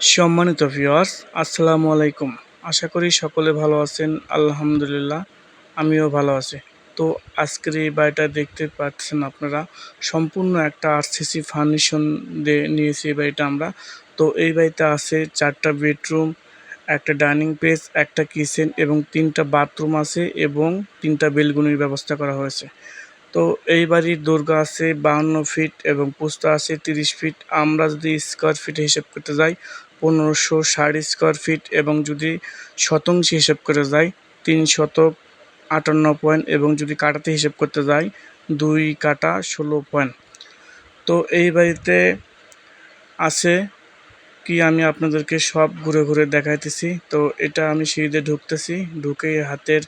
সম্মানিত ভিউয়ার্স আসসালামু আলাইকুম। আশা করি সকলে ভালো আছেন, আলহামদুলিল্লাহ, আমিও ভালো আছি। তো আজকের এই বাড়িটা দেখতে পাচ্ছেন আপনারা, সম্পূর্ণ একটা আরসিসি ফার্নিশন দিয়ে নিয়েছি এই বাড়িটা আমরা। তো এই বাড়িতে আছে চারটা বেডরুম, একটা ডাইনিং প্লেস একটা কিচেন এবং তিনটা বাথরুম আছে এবং তিনটা বেলগুনির ব্যবস্থা করা হয়েছে। তো এই বাড়ির দৈর্ঘ্য আছে বাহান্ন ফিট এবং পোস্ত আছে তিরিশ ফিট আমরা যদি স্কোয়ার ফিটে হিসেব করতে যাই, পনেরোশো ষাট স্কোয়ার ফিট এবং যদি শতাংশ হিসেব করে যাই, তিন শতক আটান্ন পয়েন্ট এবং যদি কাটাতে হিসেব করতে যাই, দুই কাটা ষোলো পয়েন্ট তো এই বাড়িতে আছে কি আমি আপনাদেরকে সব ঘুরে ঘুরে দেখাইতেছি। তো এটা আমি সিঁড়িতে ঢুকতেছি ঢুকে হাতের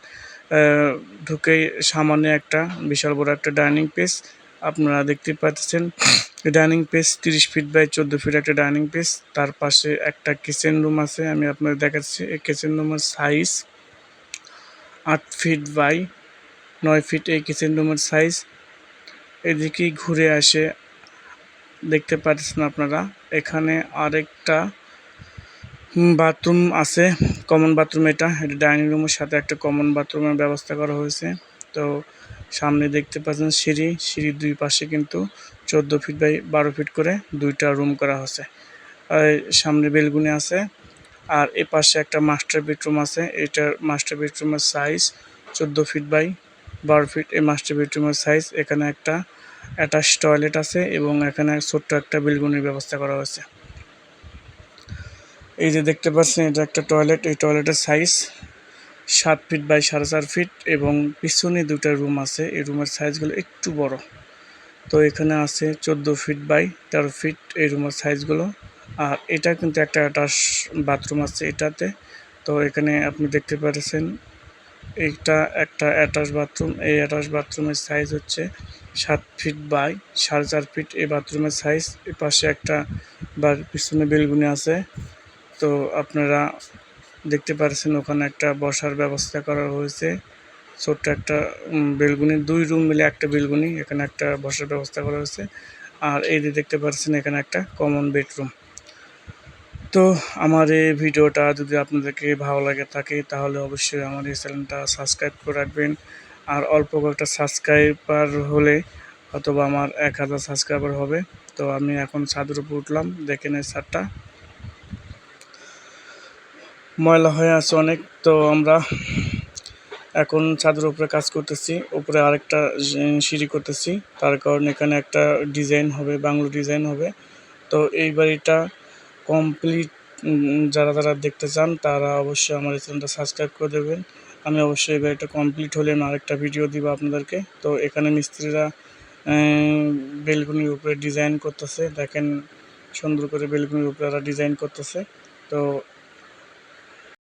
ঢুকেই সামনে একটা বিশাল বড় একটা ডাইনিং পেস আপনারা দেখতে পাচ্ছেন ডাইনিং পেস তিরিশ ফিট বাই চোদ্দ ফিট একটা ডাইনিং পেস তার পাশে একটা কিচেন রুম আছে, আমি আপনাদের দেখাচ্ছি। এই কিচেন রুমের সাইজ আট ফিট বাই নয় ফিট এই কিচেন রুমের সাইজ এদিকেই ঘুরে আসে, দেখতে পাচ্ছেন আপনারা। এখানে আরেকটা বাথরুম আছে কমন বাথরুম এটা। এটা ডাইনিং রুমের সাথে একটা কমন বাথরুমের ব্যবস্থা করা হয়েছে। তো সামনে দেখতে পাচ্ছেন সিঁড়ি। সিঁড়ির দুই পাশে কিন্তু চোদ্দ ফিট বাই বারো ফিট করে দুইটা রুম করা হয়েছে। আর সামনে বেলগুনি আছে। আর এ পাশে একটা মাস্টার বেডরুম আছে। এটার মাস্টার বেডরুমের সাইজ চোদ্দ ফিট বাই বারো ফিট এই মাস্টার বেডরুমের সাইজ এখানে একটা অ্যাটাচ টয়লেট আছে এবং এখানে ছোট্ট একটা বেলগুনির ব্যবস্থা করা হয়েছে। এই যে দেখতে পাচ্ছেন, এটা একটা টয়লেট এই টয়লেটের সাইজ সাত ফিট বাই সাড়ে চার ফিট এবং পিছনে দুটা রুম আছে। এই রুমের সাইজগুলো একটু বড়। তো এখানে আছে চোদ্দ ফিট বাই তেরো ফিট এই রুমের সাইজগুলো আর এটা কিন্তু একটা অ্যাটাচ বাথরুম আছে এটাতে। তো এখানে আপনি দেখতে পাচ্ছেন, এইটা একটা অ্যাটাচ বাথরুম এই অ্যাটাচ বাথরুমের সাইজ হচ্ছে সাত ফিট বাই সাড়ে চার ফিট এই বাথরুমের সাইজ এ পাশে একটা বা পিছনে বেলগুনি আছে। তো আপনারা দেখতে পাচ্ছেন ওখানে একটা বসার ব্যবস্থা করা হয়েছে। ছোট্ট একটা বেলগুনি, দুই রুম মিলে একটা বেলগুনি, এখানে একটা বসার ব্যবস্থা করা হয়েছে। আর এই যে দেখতে পাচ্ছেন এখানে একটা কমন বেডরুম তো আমার এই ভিডিওটা যদি আপনাদেরকে ভালো লাগে থাকে, তাহলে অবশ্যই আমার এই চ্যানেলটা সাবস্ক্রাইব করে রাখবেন। আর অল্প কয়েকটা সাবস্ক্রাইবার হলে অথবা আমার এক হাজার সাবস্ক্রাইবার হবে। তো আমি এখন ছাদের উপর উঠলাম, দেখে নেই ছাদটা। ময়লা হয়ে আছে অনেক, তো আমরা এখন ছাদের উপরে কাজ করতেছি, উপরে আরেকটা সিঁড়ি করতেছি, তার কারণে এখানে একটা ডিজাইন হবে, বাংলো ডিজাইন হবে। তো এই বাড়িটা কমপ্লিট যারা যারা দেখতে চান, তারা অবশ্যই আমার চ্যানেলটা সাবস্ক্রাইব করে দেবেন। আমি অবশ্যই এই বাড়িটা কমপ্লিট হলে আমি আরেকটা ভিডিও দিব আপনাদেরকে। তো এখানে মিস্ত্রিরা বেলগুনির উপরে ডিজাইন করতেছে, দেখেন সুন্দর করে বেলকুনির উপরে ওরা ডিজাইন করতেছে। তো